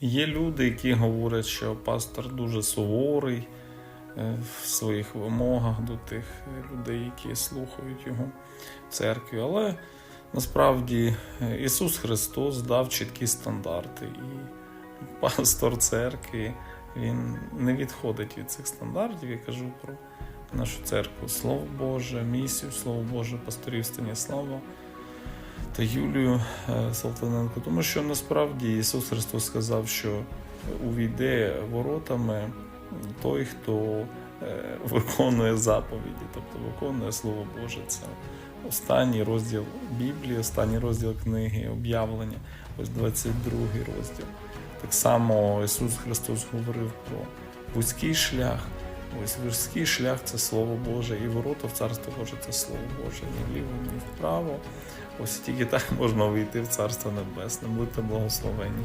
Є люди, які говорять, що пастор дуже суворий е, в своїх вимогах до тих людей, які слухають його в церкві. Але насправді е, Ісус Христос дав чіткі стандарти, і пастор церкви він не відходить від цих стандартів. Я кажу про нашу церкву. Слово Боже, місію, Слово Боже, пасторів Станіслава та Юлію е, Салтаненко. Тому що насправді Ісус Христос сказав, що увійде воротами той, хто е, виконує заповіді, тобто виконує Слово Боже. Це останній розділ Біблії, останній розділ книги об'явлення, ось 22 розділ. Так само Ісус Христос говорив про вузький шлях. Ось вузький шлях це Слово Боже, і ворота в Царство Боже це Слово Боже, ні вліво, ні вправо. Ось тільки так можна увійти в Царство Небесне. Будьте благословені.